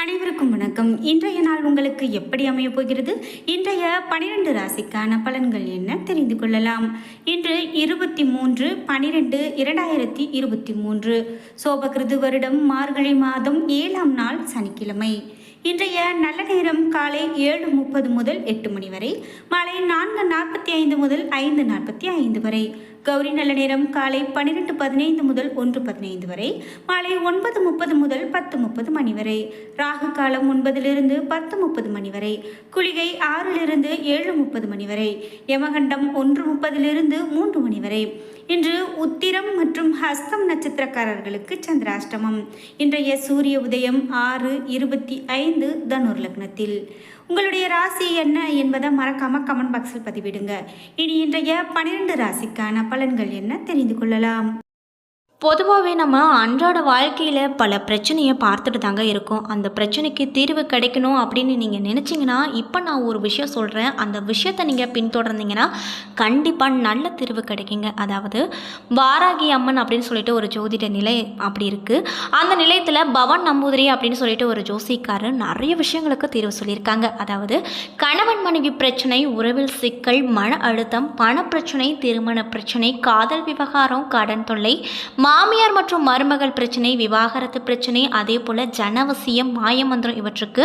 அனைவருக்கும் வணக்கம். இன்றைய நாள் உங்களுக்கு எப்படி அமையப் போகிறது? இன்றைய பனிரெண்டு ராசிக்கான பலன்கள் என்ன தெரிந்து கொள்ளலாம். இன்று இருபத்தி மூன்று பனிரெண்டு இரண்டாயிரத்தி இருபத்தி மூன்று. சோபகிருது வருடம் மார்கழி மாதம் ஏழாம் நாள் சனிக்கிழமை. இன்றைய நல்ல நேரம் காலை ஏழு முப்பது முதல் எட்டு மணி வரை மாலை நான்கு நாற்பத்தி ஐந்து முதல் ஐந்து நாற்பத்தி ஐந்து வரை. கௌரி நல்ல நேரம். காலை பன்னிரெண்டு பதினைந்து முதல் ஒன்று பதினைந்து வரை. மாலை ஒன்பது முப்பது முதல் பத்து முப்பது மணி வரை. ராகு காலம் ஒன்பதிலிருந்து பத்து முப்பது மணி வரை. குளிகை ஆறிலிருந்து ஏழு முப்பது மணி வரை. யமகண்டம் ஒன்று முப்பதிலிருந்து மூன்று மணி வரை. இன்று உத்திரம் மற்றும் ஹஸ்தம் நட்சத்திரக்காரர்களுக்கு சந்திராஷ்டமம். இன்றைய சூரிய உதயம் ஆறு இருபத்தி ஐந்து தனுர் லக்னத்தில். உங்களுடைய ராசி என்ன என்பதை மறக்காம கமெண்ட் பாக்ஸில் பதிவிடுங்க. இனி இன்றைய பன்னிரெண்டு ராசிக்கான பலன்கள் என்ன தெரிந்து கொள்ளலாம்? பொதுவாகவே நம்ம அன்றாட வாழ்க்கையில் பல பிரச்சனையை பார்த்துட்டு தாங்க இருக்கோம். அந்த பிரச்சனைக்கு தீர்வு கிடைக்கணும் அப்படின்னு நீங்கள் நினச்சிங்கன்னா இப்போ நான் ஒரு விஷயம் சொல்கிறேன் அந்த விஷயத்தை நீங்கள் பின்தொடர்ந்தீங்கன்னா கண்டிப்பாக நல்ல தீர்வு கிடைக்குங்க. அதாவது வாராகி அம்மன் அப்படின்னு சொல்லிட்டு ஒரு ஜோதிட நிலை அப்படி இருக்குது அந்த நிலையத்தில் பவன் நம்பூதிரி அப்படின்னு சொல்லிட்டு ஒரு ஜோசிக்காரர் நிறைய விஷயங்களுக்கு தீர்வு சொல்லியிருக்காங்க. அதாவது கணவன் மனைவி பிரச்சனை உறவில் சிக்கல் மன அழுத்தம் பணப்பிரச்சனை திருமண பிரச்சனை காதல் விவகாரம் கடன் தொல்லை மாமியார் மற்றும் மருமகள் பிரச்சனை விவாகரத்து பிரச்சனை அதே போல் ஜனவசியம் மாயமந்திரம் இவற்றுக்கு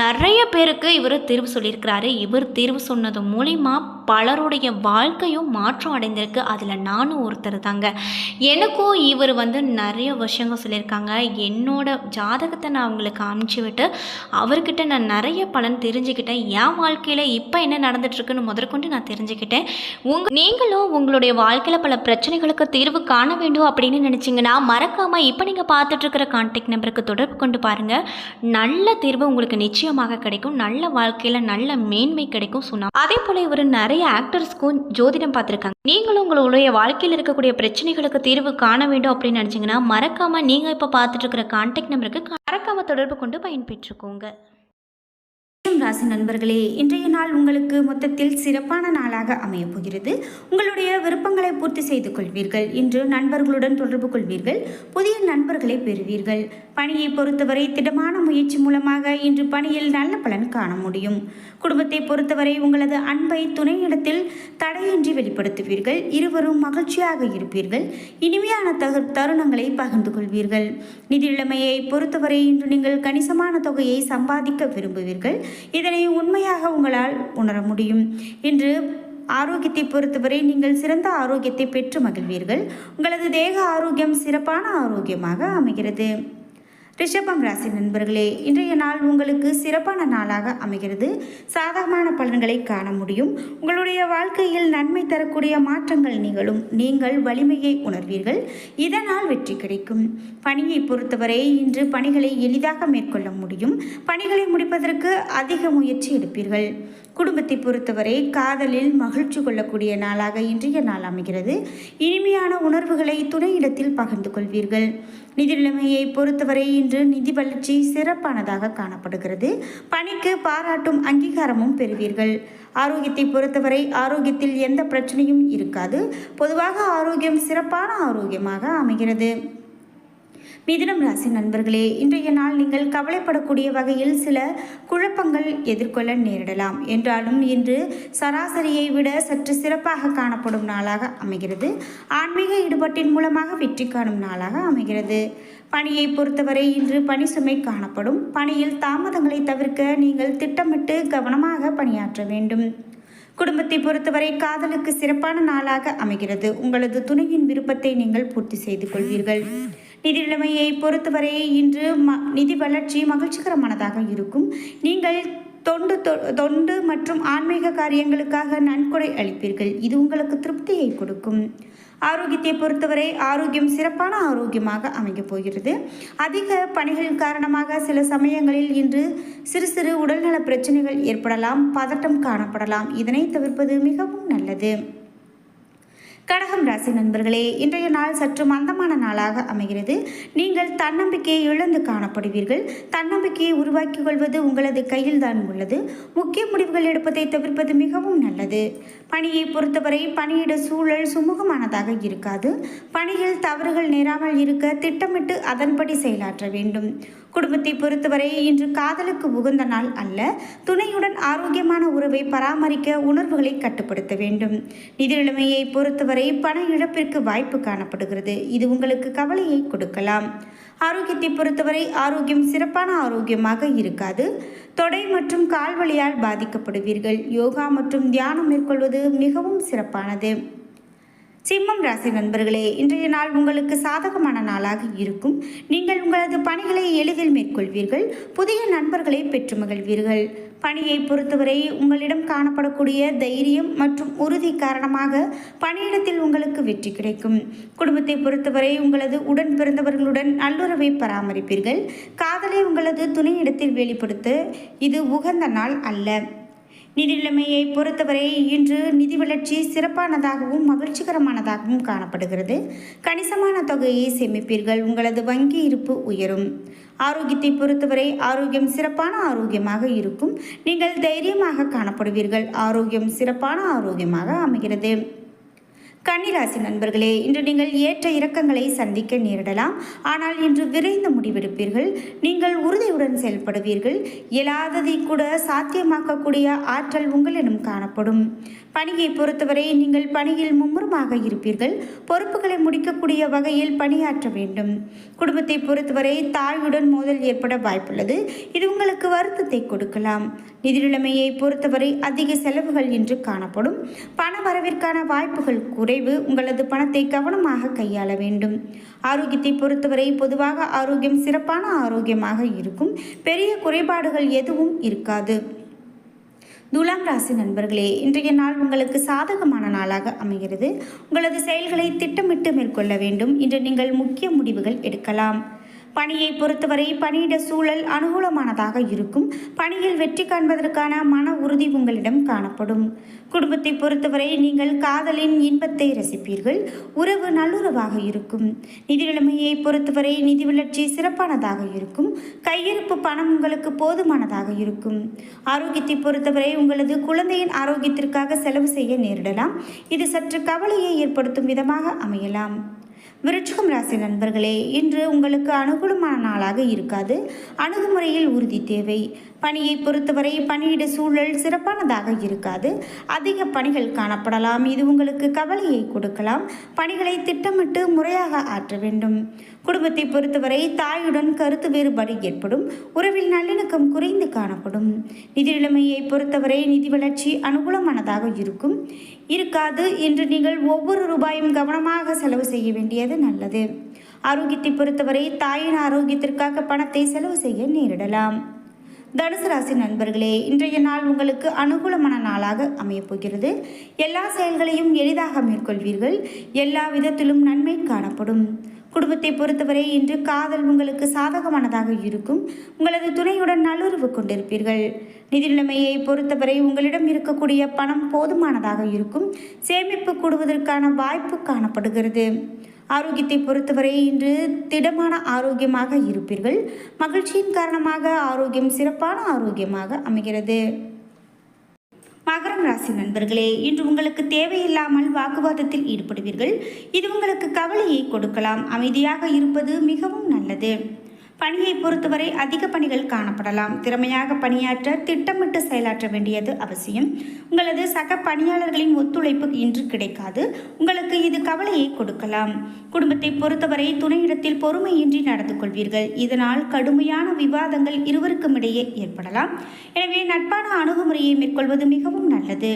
நிறைய பேருக்கு இவர் தீர்வு சொல்லியிருக்கிறாரு. இவர் தீர்வு சொன்னது மூலிமா பலருடைய வாழ்க்கையும் மாற்றம் அடைந்திருக்கு. அதில் நானும் ஒருத்தர் தாங்க. எனக்கும் இவர் வந்து நிறைய விஷயங்கள் சொல்லியிருக்காங்க. என்னோட ஜாதகத்தை நான் அவங்களுக்கு காமிச்சு விட்டு அவர்கிட்ட நான் நிறைய பலன் தெரிஞ்சுக்கிட்டேன். என் வாழ்க்கையில் இப்போ என்ன நடந்துட்டுருக்குன்னு முதற்கொண்டு நான் தெரிஞ்சுக்கிட்டேன். உங்க நீங்களும் உங்களுடைய வாழ்க்கையில் பல பிரச்சனைகளுக்கு தீர்வு காண வேண்டும் அப்படின்னு நினச்சிங்கன்னா மறக்காமல் இப்போ நீங்கள் பார்த்துட்ருக்கிற கான்டாக்ட் நம்பருக்கு தொடர்பு கொண்டு பாருங்கள் நல்ல தீர்வு உங்களுக்கு நிச்சயமாக கிடைக்கும். நல்ல வாழ்க்கையில் நல்ல மேன்மை கிடைக்கும் சொன்னால் அதே போல் இவர் நிறைய ஆக்டர்ஸ்க்கும் ஜோதிடம் பார்த்துருக்காங்க நீங்களும் உங்களுடைய வாழ்க்கையில் இருக்கக்கூடிய பிரச்சனைகளுக்கு தீர்வு காண வேண்டும் அப்படின்னு நினச்சிங்கன்னா மறக்காமல் நீங்கள் இப்போ பார்த்துட்ருக்கிற கான்டாக்ட் நம்பருக்கு மறக்காமல் தொடர்பு கொண்டு பயன்பெற்றுக்கோங்க. மேஷம் ராசி நண்பர்களே இன்றைய நாள் உங்களுக்கு மொத்தத்தில் சிறப்பான நாளாக அமையப் போகிறது. உங்களுடைய விருப்பங்களை பூர்த்தி செய்து கொள்வீர்கள். இன்று நண்பர்களுடன் தொடர்பு கொள்வீர்கள். புதிய நண்பர்களை பெறுவீர்கள். பணியை பொறுத்தவரை திடமான முயற்சி மூலமாக இன்று பணியில் நல்ல பலன் காண முடியும். குடும்பத்தை பொறுத்தவரை உங்களது அன்பை துணையிடத்தில் தடையின்றி வெளிப்படுத்துவீர்கள். இருவரும் மகிழ்ச்சியாக இருப்பீர்கள். இனிமையான தகு தருணங்களை பகிர்ந்து கொள்வீர்கள். நிதி நிலைமையை பொறுத்தவரை இன்று நீங்கள் கணிசமான தொகையை சம்பாதிக்க விரும்புவீர்கள். இதனை உண்மையாக உங்களால் உணர முடியும். இன்று ஆரோக்கியத்தை பொறுத்தவரை நீங்கள் சிறந்த ஆரோக்கியத்தை பெற்று மகிழ்வீர்கள். உங்களது தேக ஆரோக்கியம் சிறப்பான ஆரோக்கியமாக அமைகிறது. ரிஷபம் ராசி நண்பர்களே இன்றைய நாள் உங்களுக்கு சிறப்பான நாளாக அமைகிறது. சாதகமான பலன்களை காண முடியும். உங்களுடைய வாழ்க்கையில் நன்மை தரக்கூடிய மாற்றங்கள் நிகழும். நீங்கள் வலிமையை உணர்வீர்கள். இதனால் வெற்றி கிடைக்கும். பணியை பொறுத்தவரை இன்று பணிகளை எளிதாக மேற்கொள்ள முடியும். பணிகளை முடிப்பதற்கு அதிக முயற்சி எடுப்பீர்கள். குடும்பத்தை பொறுத்தவரை காதலில் மகிழ்ச்சி கொள்ளக்கூடிய நாளாக இன்றைய நாள் அமைகிறது. இனிமையான உணர்வுகளை துணையிடத்தில் பகிர்ந்து கொள்வீர்கள். நிதி நிலைமையை பொறுத்தவரை இன்று நிதி வளர்ச்சி சிறப்பானதாக காணப்படுகிறது. பணிக்கு பாராட்டும் அங்கீகாரமும் பெறுவீர்கள். ஆரோக்கியத்தை பொறுத்தவரை ஆரோக்கியத்தில் எந்த பிரச்சனையும் இருக்காது. பொதுவாக ஆரோக்கியம் சிறப்பான ஆரோக்கியமாக அமைகிறது. மிதுனம் ராசி நண்பர்களே இன்றைய நாள் நீங்கள் கவலைப்படக்கூடிய வகையில் சில குழப்பங்கள் எதிர்கொள்ள நேரிடலாம். என்றாலும் இன்று சராசரியை விட சற்று சிறப்பாக காணப்படும் நாளாக அமைகிறது. ஆன்மீக ஈடுபாட்டின் மூலமாக வெற்றி காணும் நாளாக அமைகிறது. பணியை பொறுத்தவரை இன்று பணி சுமை காணப்படும். பணியில் தாமதங்களை தவிர்க்க நீங்கள் திட்டமிட்டு கவனமாக பணியாற்ற வேண்டும். குடும்பத்தை பொறுத்தவரை காதலுக்கு சிறப்பான நாளாக அமைகிறது. உங்களது துணையின் விருப்பத்தை நீங்கள் பூர்த்தி செய்து கொள்வீர்கள். நிதி நிலைமையை பொறுத்தவரை இன்று ம நிதி வளர்ச்சி மகிழ்ச்சிகரமானதாக இருக்கும். நீங்கள் தொண்டு தொ- தொண்டு மற்றும் ஆன்மீக காரியங்களுக்காக நன்கொடை அளிப்பீர்கள். இது உங்களுக்கு திருப்தியை கொடுக்கும். ஆரோக்கியத்தை பொறுத்தவரை ஆரோக்கியம் சிறப்பான ஆரோக்கியமாக அமையப் போகிறது. அதிக பணிகள் காரணமாக சில சமயங்களில் இன்று சிறு சிறு உடல்நல பிரச்சனைகள் ஏற்படலாம் பதட்டம் காணப்படலாம். இதனை தவிர்ப்பது மிகவும் நல்லது. கடகம் ராசி நண்பர்களே இன்றைய நாள் சற்று மந்தமான நாளாக அமைகிறது. நீங்கள் தன்னம்பிக்கையை இழந்து காணப்படுவீர்கள். தன்னம்பிக்கையை உருவாக்கிக் கொள்வது உங்களது கையில் தான் உள்ளது. முக்கிய முடிவுகள் எடுப்பதை தவிர்ப்பது மிகவும் நல்லது. பணியை பொறுத்தவரை பணியிட சூழல் சுமூகமானதாக இருக்காது. பணியில் தவறுகள் நேராமல் இருக்க திட்டமிட்டு அதன்படி செயலாற்ற வேண்டும். குடும்பத்தை பொறுத்தவரை இன்று காதலுக்கு உகந்த நாள் அல்ல. துணையுடன் ஆரோக்கியமான உறவை பராமரிக்க உணர்வுகளை கட்டுப்படுத்த வேண்டும். நிதி நிலைமையை பொறுத்தவரை பண இழப்பிற்கு வாய்ப்பு காணப்படுகிறது. இது உங்களுக்கு கவலையை கொடுக்கலாம். ஆரோக்கியத்தை பொறுத்தவரை ஆரோக்கியம் சிறப்பான ஆரோக்கியமாக இருக்காது. தொடை மற்றும் கால்வழியால் பாதிக்கப்படுவீர்கள். யோகா மற்றும் தியானம் மேற்கொள்வது மிகவும் சிறப்பானது. சிம்மம் ராசி நண்பர்களே இன்றைய நாள் உங்களுக்கு சாதகமான நாளாக இருக்கும். நீங்கள் உங்களது பணிகளை எளிதில் மேற்கொள்வீர்கள். புதிய நண்பர்களை பெற்று மகிழ்வீர்கள். பணியை பொறுத்தவரை உங்களிடம் காணப்படக்கூடிய தைரியம் மற்றும் உறுதி காரணமாக பணியிடத்தில் உங்களுக்கு வெற்றி கிடைக்கும். குடும்பத்தை பொறுத்தவரை உங்களது உடன் பிறந்தவர்களுடன் நல்லுறவை பராமரிப்பீர்கள். காதலை உங்களது துணையிடத்தில் வெளிப்படுத்த இது உகந்த நாள் அல்ல. நிதி நிலைமையை பொறுத்தவரை இன்று நிதி வளர்ச்சி சிறப்பானதாகவும் மகிழ்ச்சிகரமானதாகவும் காணப்படுகிறது. கணிசமான தொகையை சேமிப்பீர்கள். உங்களது வங்கி இருப்பு உயரும். ஆரோக்கியத்தை பொறுத்தவரை ஆரோக்கியம் சிறப்பான ஆரோக்கியமாக இருக்கும். நீங்கள் தைரியமாக காணப்படுவீர்கள். ஆரோக்கியம் சிறப்பான ஆரோக்கியமாக அமைகிறது. கன்னிராசி நண்பர்களே இன்று நீங்கள் ஏற்ற இறக்கங்களை சந்திக்க நேரிடலாம். ஆனால் இன்று விரைந்து முடிவெடுப்பீர்கள். நீங்கள் உறுதியுடன் செயல்படுவீர்கள். இயலாததை கூட சாத்தியமாக்கக்கூடிய ஆற்றல் உங்களிடம் காணப்படும். பணியை பொறுத்தவரை நீங்கள் பணியில் மும்முரமாக இருப்பீர்கள். பொறுப்புகளை முடிக்கக்கூடிய வகையில் பணியாற்ற வேண்டும். குடும்பத்தை பொறுத்தவரை தாழ்வுடன் மோதல் ஏற்பட வாய்ப்புள்ளது. இது உங்களுக்கு வருத்தத்தை கொடுக்கலாம். நிதி நிலைமையை பொறுத்தவரை அதிக செலவுகள் இன்று காணப்படும். பண வரவிற்கான வாய்ப்புகள் குறைவு. உங்களது பணத்தை கவனமாக கையாள வேண்டும். ஆரோக்கியத்தை பொறுத்தவரை பொதுவாக ஆரோக்கியம் சிறப்பான ஆரோக்கியமாக இருக்கும். பெரிய குறைபாடுகள் எதுவும் இருக்காது. துலாம் ராசி நண்பர்களே இன்றைய நாள் உங்களுக்கு சாதகமான நாளாக அமைகிறது. உங்களது செயல்களை திட்டமிட்டு மேற்கொள்ள வேண்டும். இன்று நீங்கள் முக்கிய முடிவுகள் எடுக்கலாம். பணியை பொறுத்தவரை பணியிட சூழல் அனுகூலமானதாக இருக்கும். பணியில் வெற்றி காண்பதற்கான மன உறுதி உங்களிடம் காணப்படும். குடும்பத்தை பொறுத்தவரை நீங்கள் காதலின் இன்பத்தை ரசிப்பீர்கள். உறவு நல்லுறவாக இருக்கும். நிதி நிலைமையை பொறுத்தவரை நிதி வளர்ச்சி சிறப்பானதாக இருக்கும். கையிருப்பு பணம் உங்களுக்கு போதுமானதாக இருக்கும். ஆரோக்கியத்தை பொறுத்தவரை உங்களது குழந்தையின் ஆரோக்கியத்திற்காக செலவு செய்ய நேரிடலாம். இது சற்று கவலையை ஏற்படுத்தும் விதமாக அமையலாம். விருட்சகம் ராசி நண்பர்களே இன்று உங்களுக்கு அனுகூலமான நாளாக இருக்காது. அணுகுமுறையில் உறுதி தேவை. பணியை பொறுத்தவரை பணியிட சூழல் சிறப்பானதாக இருக்காது. அதிக பணிகள் காணப்படலாம். இது உங்களுக்கு கவலையை கொடுக்கலாம். பணிகளை திட்டமிட்டு முறையாக ஆற்ற வேண்டும். குடும்பத்தை பொறுத்தவரை தாயுடன் கருத்து வேறுபாடு ஏற்படும் உறவில் நல்லிணக்கம் குறைந்து காணப்படும். நிதி நிலைமையை பொறுத்தவரை நிதி வளர்ச்சி அனுகூலமானதாக இருக்கும். இருக்காது என்று நீங்கள் ஒவ்வொரு ரூபாயும் கவனமாக செலவு செய்ய வேண்டியது நல்லது. ஆரோக்கியத்தை பொறுத்தவரை தாயின் ஆரோக்கியத்திற்காக பணத்தை செலவு செய்ய நேரிடலாம். தனுசு ராசி நண்பர்களே இன்றைய நாள் உங்களுக்கு அனுகூலமான நாளாக அமையப் போகிறது. எல்லா செயல்களையும் எளிதாக மேற்கொள்வீர்கள். எல்லா விதத்திலும் நன்மை காணப்படும். குடும்பத்தை பொறுத்தவரை இன்று காதல் உங்களுக்கு சாதகமானதாக இருக்கும். உங்களது துணையுடன் நல்லுறவு கொண்டிருப்பீர்கள். நிதி நிலைமையை பொறுத்தவரை உங்களிடம் இருக்கக்கூடிய பணம் போதுமானதாக இருக்கும். சேமிப்பு கூடுவதற்கான வாய்ப்பு காணப்படுகிறது. ஆரோக்கியத்தை பொறுத்தவரை இன்று திடமான ஆரோக்கியமாக இருப்பீர்கள். மகிழ்ச்சியின் காரணமாக ஆரோக்கியம் சிறப்பான ஆரோக்கியமாக அமைகிறது. மகரம் ராசி நண்பர்களே இன்று உங்களுக்கு தேவையில்லாமல் வாக்குவாதத்தில் ஈடுபடுவீர்கள். இது உங்களுக்கு கவலையை கொடுக்கலாம். அமைதியாக இருப்பது மிகவும் நல்லது. பணியை பொறுத்தவரை அதிக பணிகள் காணப்படலாம். திறமையாக பணியாற்ற திட்டமிட்டு செயலாற்ற வேண்டியது அவசியம். உங்களது சக பணியாளர்களின் ஒத்துழைப்பு இன்று கிடைக்காது. உங்களுக்கு இது கவலையை கொடுக்கலாம். குடும்பத்தை பொறுத்தவரை துணையிடத்தில் பொறுமையின்றி நடந்து கொள்வீர்கள். இதனால் கடுமையான விவாதங்கள் இருவருக்கும் இடையே ஏற்படலாம். எனவே நட்பான அணுகுமுறையை மேற்கொள்வது மிகவும் நல்லது.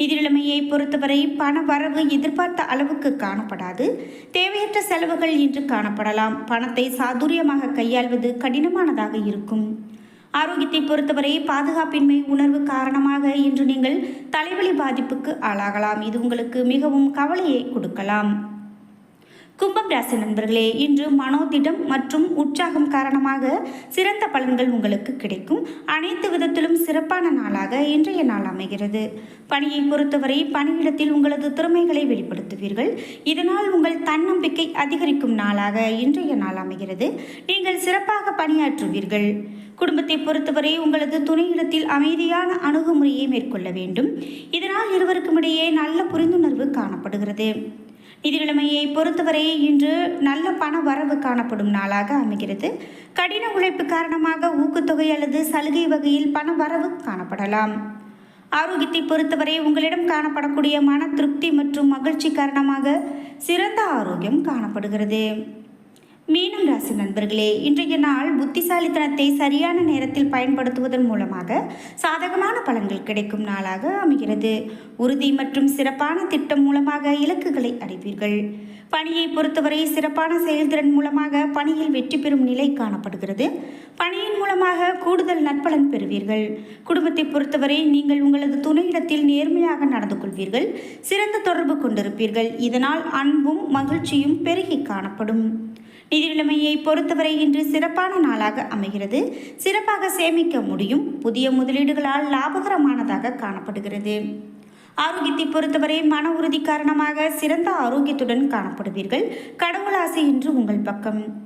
நிதி நிலைமையை பொறுத்தவரை பண வரவு எதிர்பார்த்த அளவுக்கு காணப்படாது. தேவையற்ற செலவுகள் இன்று காணப்படலாம். பணத்தை சாதுரியமாக கையாள்வது கடினமானதாக இருக்கும். ஆரோக்கியத்தை பொறுத்தவரை பாதுகாப்பின்மை உணர்வு காரணமாக இன்று நீங்கள் தலைவலி பாதிப்புக்கு ஆளாகலாம். இது உங்களுக்கு மிகவும் கவலையை கொடுக்கலாம். கும்பம் ராசி நண்பர்களே இன்று மனோதிடம் மற்றும் உற்சாகம் காரணமாக சிறந்த பலன்கள் உங்களுக்கு கிடைக்கும். அனைத்து விதத்திலும் சிறப்பான நாளாக இன்றைய நாள் அமைகிறது. பணியை பொறுத்தவரை பணியிடத்தில் உங்களது திறமைகளை வெளிப்படுத்துவீர்கள். இதனால் உங்கள் தன்னம்பிக்கை அதிகரிக்கும் நாளாக இன்றைய நாள் அமைகிறது. நீங்கள் சிறப்பாக பணியாற்றுவீர்கள். குடும்பத்தை பொறுத்தவரை உங்களது துணையிடத்தில் அமைதியான அணுகுமுறையை மேற்கொள்ள வேண்டும். இதனால் இருவருக்கும் இடையே நல்ல புரிந்துணர்வு காணப்படுகிறது. நிதி நிலைமையை பொறுத்தவரை இன்று நல்ல பண வரவு காணப்படும் நாளாக அமைகிறது. கடின உழைப்பு காரணமாக ஊக்கத்தொகை அல்லது சலுகை வகையில் பண வரவு காணப்படலாம். ஆரோக்கியத்தை பொறுத்தவரை உங்களிடம் காணப்படக்கூடிய மன திருப்தி மற்றும் மகிழ்ச்சி காரணமாக சிறந்த ஆரோக்கியம் காணப்படுகிறது. மீனம் ராசி நண்பர்களே இன்றைய நாள் புத்திசாலித்தனத்தை சரியான நேரத்தில் பயன்படுத்துவதன் மூலமாக சாதகமான பலன்கள் கிடைக்கும் நாளாக அமைகிறது. உறுதி மற்றும் சிறப்பான திட்டம் மூலமாக இலக்குகளை அடைவீர்கள். பணியை பொறுத்தவரை சிறப்பான செயல்திறன் மூலமாக பணியில் வெற்றி பெறும் நிலை காணப்படுகிறது. பணியின் மூலமாக கூடுதல் நற்பலன் பெறுவீர்கள். குடும்பத்தை பொறுத்தவரை நீங்கள் உங்களது துணையிடத்தில் நேர்மையாக நடந்து கொள்வீர்கள். சிறந்த தொடர்பு கொண்டிருப்பீர்கள். இதனால் அன்பும் மகிழ்ச்சியும் பெருகி காணப்படும். நிதி நிலைமையை பொறுத்தவரை இன்று சிறப்பான நாளாக அமைகிறது. சிறப்பாக சேமிக்க முடியும். புதிய முதலீடுகளால் லாபகரமானதாக காணப்படுகிறது. ஆரோக்கியத்தை பொறுத்தவரை மன உறுதி காரணமாக சிறந்த ஆரோக்கியத்துடன் காணப்படுவீர்கள். கடவுள் ஆசை இன்று உங்கள் பக்கம்.